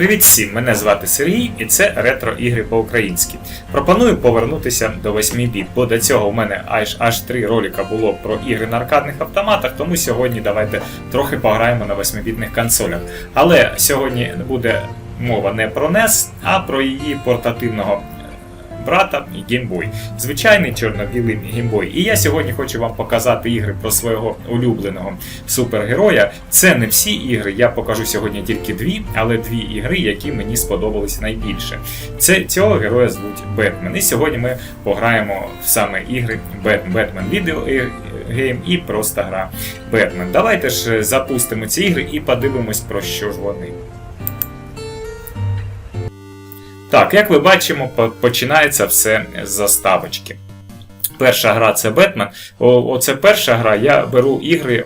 Привіт всім! Мене звати Сергій і це ретро ігри по-українськи. Пропоную повернутися до 8 біт, бо до цього у мене аж аж 3 ролика було про ігри на аркадних автоматах, тому сьогодні давайте трохи пограємо на 8-бітних консолях. Але сьогодні буде мова не про NES, а про її портативного брата і Boy. Звичайний чорно-білий Boy. І я сьогодні хочу вам показати ігри про свого улюбленого супергероя. Це не всі ігри, я покажу сьогодні тільки дві, але дві ігри, які мені сподобались найбільше. Це цього героя звуть Бетмен. І сьогодні ми пограємо в саме ігри Бетмен Відео Гейм і просто гра Бетмен. Давайте ж запустимо ці ігри і подивимось про що ж вони. Так, як ви бачимо, починається все з заставочки. Перша гра це Бетмен. Оце перша гра. Я беру ігри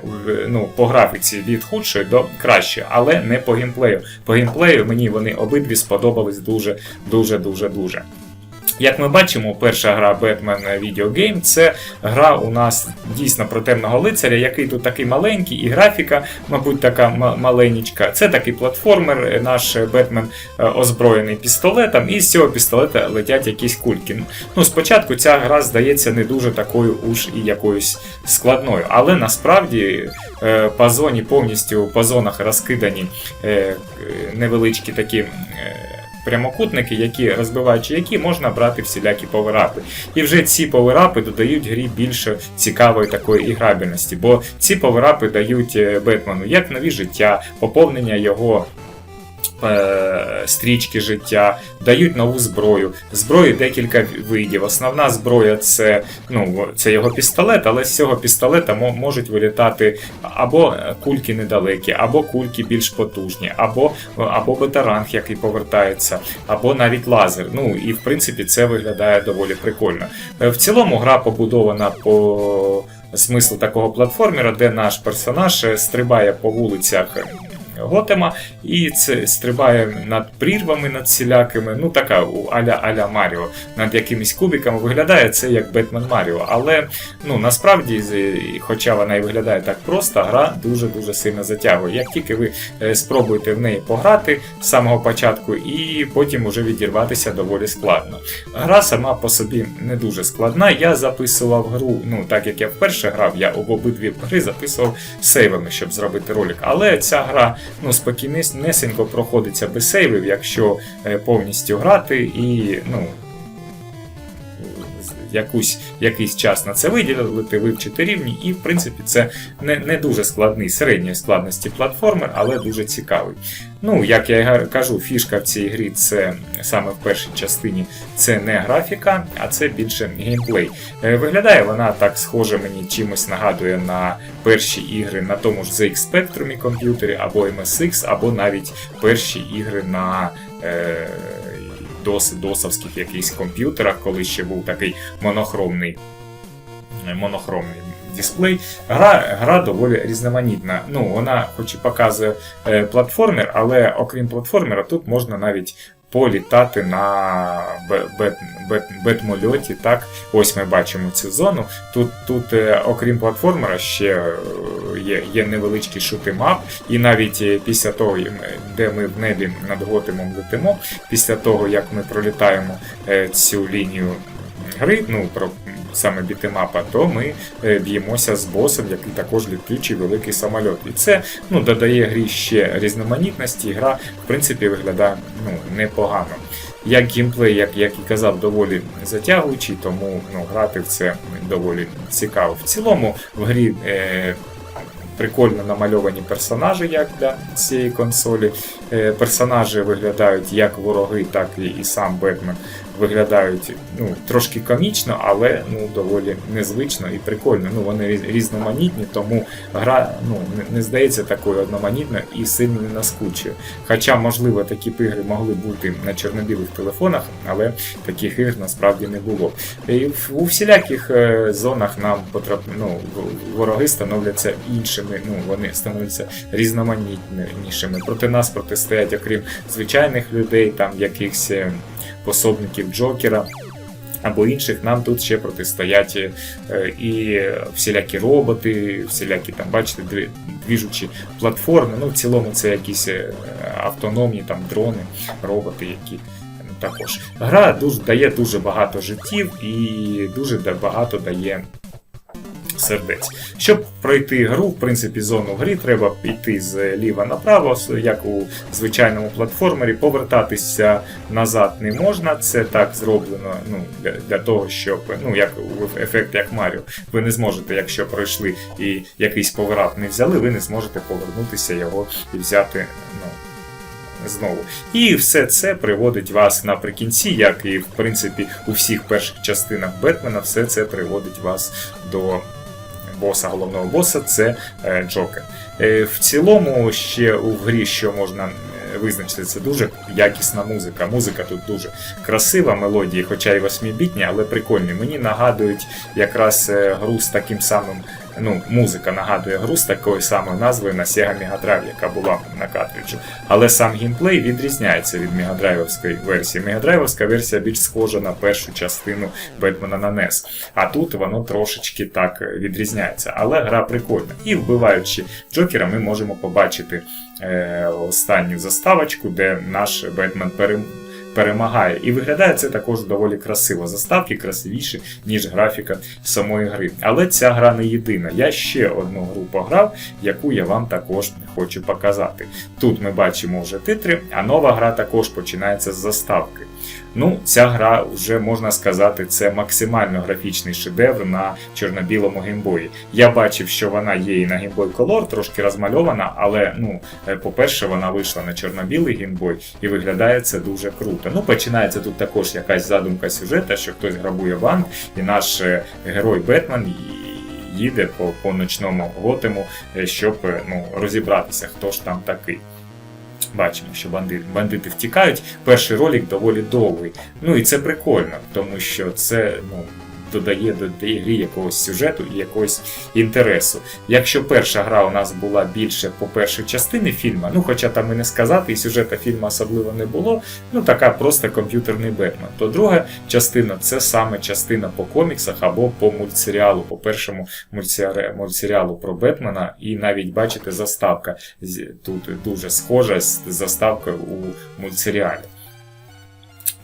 ну, по графіці від худшої до кращої, але не по геймплею. По геймплею мені вони обидві сподобались дуже, дуже, дуже, дуже. Як ми бачимо, перша гра Batman Video Game це гра у нас дійсно про темного лицаря, який тут такий маленький, і графіка, мабуть, така ма- маленечка. Це такий платформер, е, наш Бетмен озброєний пістолетом, і з цього пістолета летять якісь кульки. Ну, спочатку ця гра здається не дуже такою уж і якоюсь складною, але насправді е, по зоні повністю по зонах розкидані е, невеличкі такі. Прямокутники, які розбиваючи які можна брати всілякі поверапи. І вже ці поверапи додають грі більше цікавої такої іграбельності, бо ці поверапи дають е, Бетмену як нові життя, поповнення його стрічки життя, дають нову зброю. Зброї декілька видів. Основна зброя це, ну, це його пістолет, але з цього пістолета можуть вилітати або кульки недалекі, або кульки більш потужні, або, або бетаранг, який повертається, або навіть лазер. Ну і в принципі це виглядає доволі прикольно. Е, В цілому гра побудована по смислу такого платформера, де наш персонаж е, стрибає по вулицях. Готема і це стрибає над прірвами, над всілякими, ну така аля аля Маріо, над якимись кубиками. Виглядає це як Бетмен Маріо. Але ну насправді, хоча вона і виглядає так просто, гра дуже дуже сильно затягує. Як тільки ви е, спробуєте в неї пограти з самого початку, і потім уже відірватися доволі складно. Гра сама по собі не дуже складна. Я записував гру, ну так як я вперше грав, я об обидві гри записував сейвами, щоб зробити ролик. Але ця гра ну, спокійнесенько проходиться без сейвів, якщо е, повністю грати і ну. Якусь, якийсь час на це виділити, вивчити рівні, і в принципі це не, не дуже складний середньої складності платформер, але дуже цікавий. Ну, як я кажу, фішка в цій грі це саме в першій частині це не графіка, а це більше геймплей. Е, Виглядає вона так схоже мені чимось нагадує на перші ігри на тому ж ZX Spectrum комп'ютері, або MSX, або навіть перші ігри на е, досовських якихось комп'ютерах, коли ще був такий монохромний, е, монохромний дисплей. Гра, гра доволі різноманітна. Ну, вона хоч і показує е, платформер, але окрім платформера, тут можна навіть політати на бе- бет-. Так, ось ми бачимо цю зону. Тут, тут е, окрім платформера, ще е, є, є невеличкий шутимап, і навіть е, після того, де ми в небі над Готемом летимо, після того як ми пролітаємо цю лінію гри, ну про саме бітемапа, то ми е, б'ємося з босом, який також літючий великий самольот. І це ну, додає грі ще різноманітності, гра, в принципі, виглядає ну, непогано. Як гімплей, як, як і казав, доволі затягуючий, тому ну, грати в це доволі цікаво. В цілому в грі е, прикольно намальовані персонажі, як для цієї консолі. Е, персонажі виглядають як вороги, так і, і сам Бетмен виглядають ну, трошки комічно, але ну, доволі незвично і прикольно. Ну, вони різноманітні, тому гра ну, не, здається такою одноманітною і сильно не наскучує. Хоча, можливо, такі ігри могли бути на чорно-білих телефонах, але таких ігр насправді не було. І у всіляких е, зонах нам потрап... ну, вороги становляться іншими, ну, вони становляться різноманітнішими. Проти нас протистоять, окрім звичайних людей, там якихось е, пособників Джокера. або інших, нам тут ще протистоять е, і всілякі роботи, всілякі там, бачите, двіжучі платформи. Ну, в цілому це якісь е, автономні там дрони, роботи, які ну, також. Гра дуже дає дуже багато життів і дуже багато дає. Сердець. Щоб пройти гру, в принципі, зону грі, треба йти з ліва направо, с- як у звичайному платформері, повертатися назад не можна. Це так зроблено ну, для, для того, щоб ну, як ефект як Маріо. Ви не зможете, якщо пройшли і якийсь поверап не взяли, ви не зможете повернутися його і взяти. Ну, Знову. І все це приводить вас наприкінці, як і в принципі у всіх перших частинах Бетмена, все це приводить вас до боса, головного боса, це е, Джокер. Е, в цілому, ще у грі, що можна е, визначити, це дуже якісна музика. Музика тут дуже красива, мелодії, хоча й восьмібітні, але прикольні. Мені нагадують якраз гру з таким самим. Ну, музика нагадує гру з такою самою назвою на Sega Mega Drive, яка була на картриджу. Але сам геймплей відрізняється від мегадрайвовської версії. Мегадрайвовська версія більш схожа на першу частину Бетмена на NES. А тут воно трошечки так відрізняється. Але гра прикольна. І вбиваючи Джокера, ми можемо побачити е, останню заставочку, де наш Бетмен перем... перемагає. І виглядає це також доволі красиво. Заставки красивіші, ніж графіка самої гри. Але ця гра не єдина. Я ще одну гру пограв, яку я вам також хочу показати. Тут ми бачимо вже титри, а нова гра також починається з заставки. Ну, ця гра вже можна сказати, це максимально графічний шедевр на чорно-білому геймбої. Я бачив, що вона є і на Boy Color, трошки розмальована, але ну, е, по-перше, вона вийшла на чорно-білий геймбой і виглядає це дуже круто. Ну, починається тут також якась задумка сюжета, що хтось грабує банк, і наш е, герой Бетмен їде по, по ночному готему, е, щоб е, ну, розібратися, хто ж там такий. Бачимо, що бандити, бандити втікають. Перший ролик доволі довгий. Ну і це прикольно, тому що це ну, додає до грі якогось сюжету і якогось інтересу. Якщо перша гра у нас була більше по першій частині фільму, ну хоча там і не сказати, і сюжета фільму особливо не було, ну така просто комп'ютерний Бетмен, то друга частина це саме частина по коміксах або по мультсеріалу, по першому мультсеріалу про Бетмена, і навіть бачите, заставка тут дуже схожа з заставкою у мультсеріалі.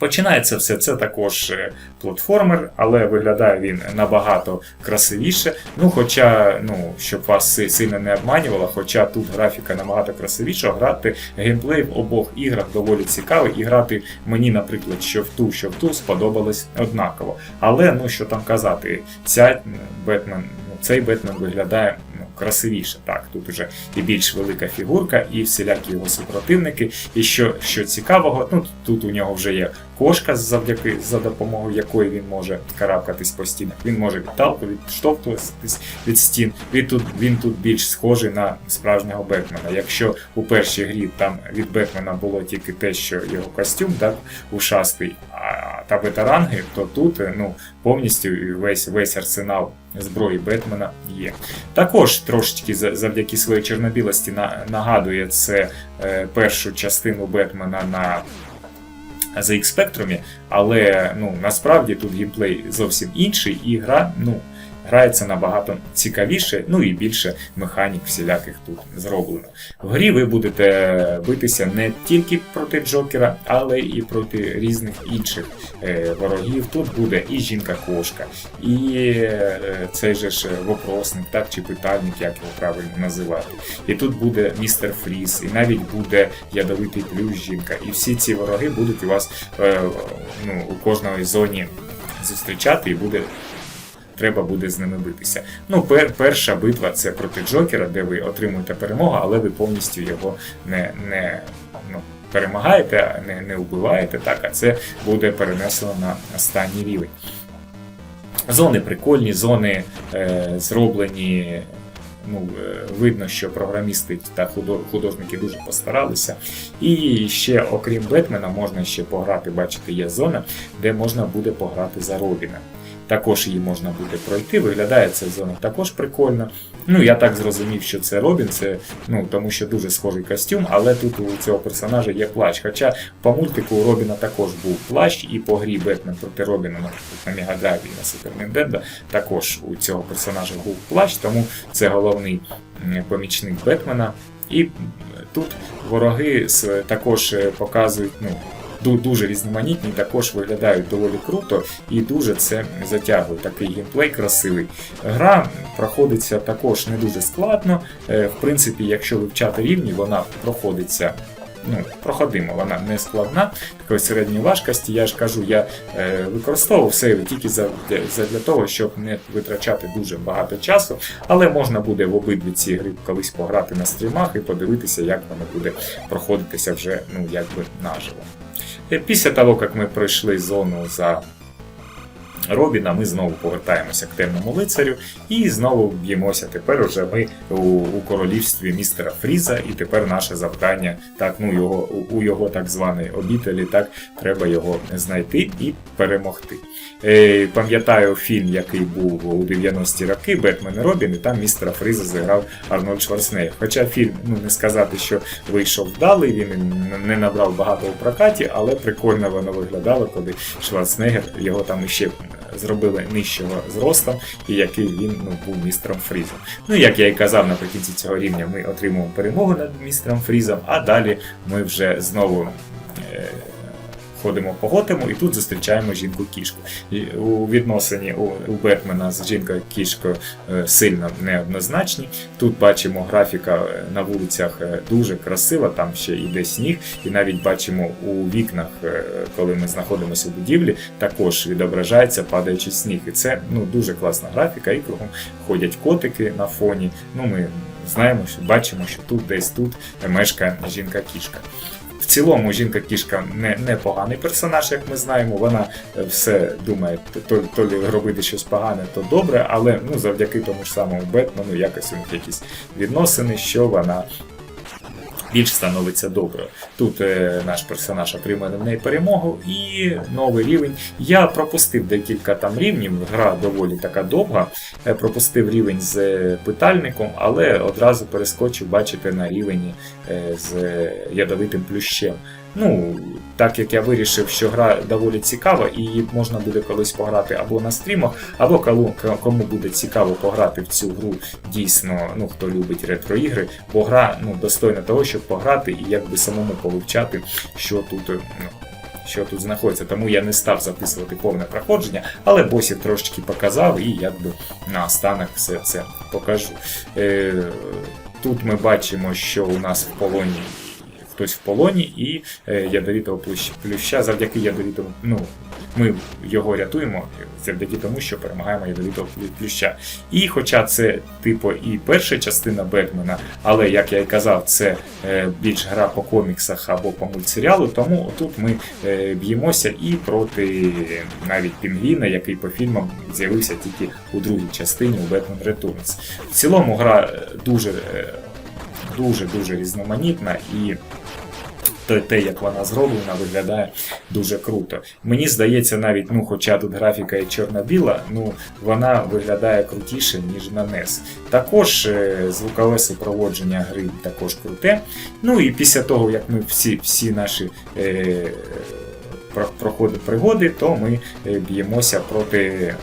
Починається все це також е, платформер, але виглядає він набагато красивіше. Ну, хоча, ну, щоб вас сильно не обманювало, хоча тут графіка набагато красивіша, грати геймплей в обох іграх доволі цікавий, і грати мені, наприклад, що в ту, що в ту сподобалось однаково. Але ну що там казати, ця Бетмен, ну, цей Бетмен виглядає красивіше. Так, тут уже і більш велика фігурка, і всілякі його супротивники. І що, що цікавого, ну тут у нього вже є кошка, завдяки за допомогою якої він може карабкатись по стінах. Він може відталку, відштовхуватись від стін. Він тут, він тут більш схожий на справжнього Бетмена. Якщо у першій грі там від Бетмена було тільки те, що його костюм, так, ушастий, та ветеранги, то тут е, ну, повністю весь, весь арсенал зброї Бетмена є. Також трошечки завдяки своїй чорнобілості на- нагадує це е, першу частину Бетмена на ZX Spectrum, але ну, насправді тут геймплей зовсім інший, і гра ну, грається набагато цікавіше, ну і більше механік всіляких тут зроблено. В грі ви будете битися не тільки проти Джокера, але і проти різних інших е, ворогів. Тут буде і жінка-кошка, і е, цей же ж вопросник, так чи питальник, як його правильно називати. І тут буде містер Фріз, і навіть буде ядовитий плюс жінка. І всі ці вороги будуть у вас е, ну, у кожної зоні зустрічати, і буде. Треба буде з ними битися. Ну, пер, перша битва це проти Джокера, де ви отримуєте перемогу, але ви повністю його не, не ну, перемагаєте, не, не вбиваєте, так, а це буде перенесено на останній рівень. Зони прикольні, зони е, зроблені. Ну, е, видно, що програмісти та художники дуже постаралися. І ще, окрім Бетмена, можна ще пограти, бачите, є зона, де можна буде пограти за Робіна. Також її можна буде пройти. Виглядає ця зона також прикольно. Ну, я так зрозумів, що це Робін, це ну тому що дуже схожий костюм, але тут у цього персонажа є плащ. Хоча по мультику у Робіна також був плащ, і по грі Бетмен проти Робіна наприклад, на Drive і на Super Nintendo також у цього персонажа був плащ, тому це головний помічник Бетмена. І тут вороги також е, показують ну, дуже різноманітні, також виглядають доволі круто і дуже це затягує. Такий геймплей красивий. Гра проходиться також не дуже складно. Е, В принципі, якщо вивчати рівні, вона проходиться. Ну, проходимо, вона не складна, такої середньої важкості. Я ж кажу, я е, використовував сейви тільки за, за для того, щоб не витрачати дуже багато часу, але можна буде в обидві ці гри колись пограти на стрімах і подивитися, як воно буде проходитися вже ну, якби наживо. Е, Після того, як ми пройшли зону за Робіна, ми знову повертаємося к темному лицарю і знову б'ємося. Тепер уже ми у, у королівстві містера Фріза, і тепер наше завдання, так, ну його у, його так званої обітелі, так треба його знайти і перемогти. Е, пам'ятаю фільм, який був у 90-ті роки, Бетмен Робін, і там містера Фріза зіграв Арнольд Шварценеггер. Хоча фільм, ну не сказати, що вийшов вдалий, він не набрав багато у прокаті, але прикольно воно виглядало, коли Шварценеггер його там іще зробили нижчого зросту, і який він ну, був містером Фрізом. Ну, як я і казав, наприкінці цього рівня ми отримуємо перемогу над містером Фрізом, а далі ми вже знову. Ходимо по Готему і тут зустрічаємо жінку-кішку. У відносині у, у Бетмена з жінкою-кішкою е, сильно неоднозначні. Тут бачимо графіка е, на вулицях е, дуже красива, там ще йде сніг, і навіть бачимо у вікнах, коли ми знаходимося в будівлі, також відображається падаючий сніг. І це ну, дуже класна графіка, і кругом ходять котики на фоні. Ну, ми знаємо, що бачимо, що тут десь тут мешкає жінка-кішка. В цілому жінка-кішка не, не поганий персонаж, як ми знаємо. Вона е, все думає, то, то лі робити щось погане, то добре, але ну, завдяки тому ж самому Бетмену якось у них якісь відносини, що вона більш становиться добре. Тут е, наш персонаж отримує в неї перемогу і новий рівень. Я пропустив декілька там рівнів, гра доволі така довга. Я пропустив рівень з е, питальником, але одразу перескочив, бачите, на рівень е, з е, ядовитим плющем. Ну, так як я вирішив, що гра доволі цікава, і її можна буде колись пограти або на стрімах, або кому, буде цікаво пограти в цю гру дійсно, ну хто любить ретро-ігри, бо гра ну, достойна того, щоб пограти і якби самому повивчати, що тут. е, Ну, що тут знаходиться, тому я не став записувати повне проходження, але босів трошечки показав і якби на останок все це покажу. Е, тут ми бачимо, що у нас в полоні хтось в полоні і е, ядовитого плюща. плюща завдяки ядовитому, ну, ми його рятуємо завдяки тому, що перемагаємо ядовитого плю- плюща. І хоча це типу і перша частина Бетмена, але як я і казав, це е, більш гра по коміксах або по мультсеріалу, тому тут ми е, б'ємося і проти навіть Пінгвіна, який по фільмам з'явився тільки у другій частині у Batman Returns. В цілому гра дуже дуже дуже різноманітна і те, як вона зроблена, виглядає дуже круто. Мені здається, навіть, ну, хоча тут графіка і чорно-біла, ну вона виглядає крутіше, ніж на NES. Також е, звукове супроводження гри також круте. Ну і після того, як ми всі, всі наші. Е, проходить пригоди, то ми е, б'ємося проти е,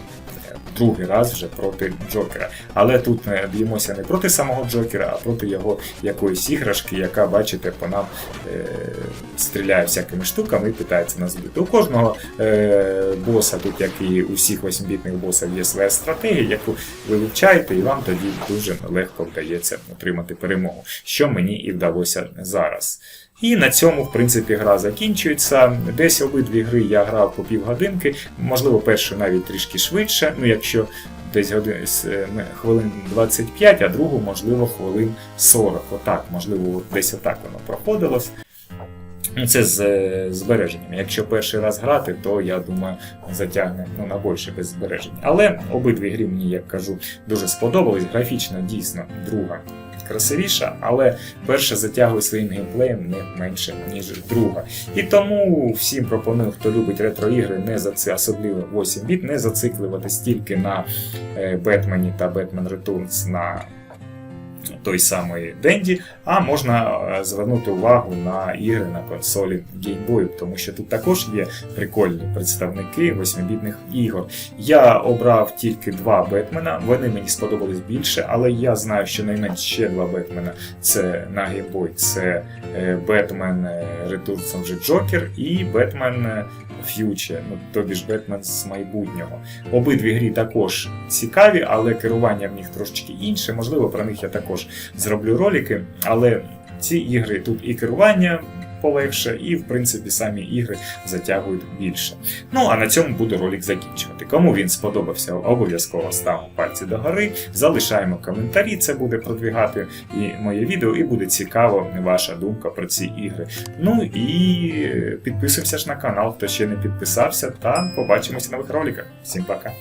другий раз вже проти Джокера. Але тут ми б'ємося не проти самого Джокера, а проти його якоїсь іграшки, яка, бачите, по нам е, стріляє всякими штуками і питається нас збити. У кожного е, боса, тут як і у всіх 8-бітних босів, є своя стратегія, яку ви вивчаєте, і вам тоді дуже легко вдається отримати перемогу, що мені і вдалося зараз. І на цьому, в принципі, гра закінчується. Десь обидві гри я грав по півгодинки, можливо, першу навіть трішки швидше. Ну, якщо десь годин, е, хвилин 25, а другу, можливо, хвилин 40. Отак, можливо, десь отак воно проходилось. Ну, це з е, збереженням. Якщо перший раз грати, то я думаю, затягне ну, на більше без збережень. Але обидві гри мені, як кажу, дуже сподобались. Графічно дійсно друга красивіша, але перша затягує своїм геймплеєм не менше, ніж друга. І тому всім пропоную, хто любить ретро-ігри, не за це особливо 8 біт, не зацикливатись тільки на е, Бетмені та Бетмен Returns на той самий Денді, а можна е, звернути увагу на ігри на консолі Game Boy, тому що тут також є прикольні представники 8-бітних ігор. Я обрав тільки два Бетмена, вони мені сподобались більше, але я знаю, що найменш ще два Бетмена це на Game Boy, це е, Бетмен е, Returns вже Джокер і Бетмен Future, ну тобі ж Бетмен з майбутнього. Обидві грі також цікаві, але керування в них трошечки інше. Можливо, про них я також зроблю ролики, але ці ігри тут і керування полегше, і в принципі самі ігри затягують більше. Ну а на цьому буду ролик закінчувати. Кому він сподобався, обов'язково ставимо пальці догори, залишаємо коментарі, це буде продвігати і моє відео, і буде цікаво ваша думка про ці ігри. Ну і підписуємося ж на канал, хто ще не підписався, та побачимося в нових роликах. Всім пока!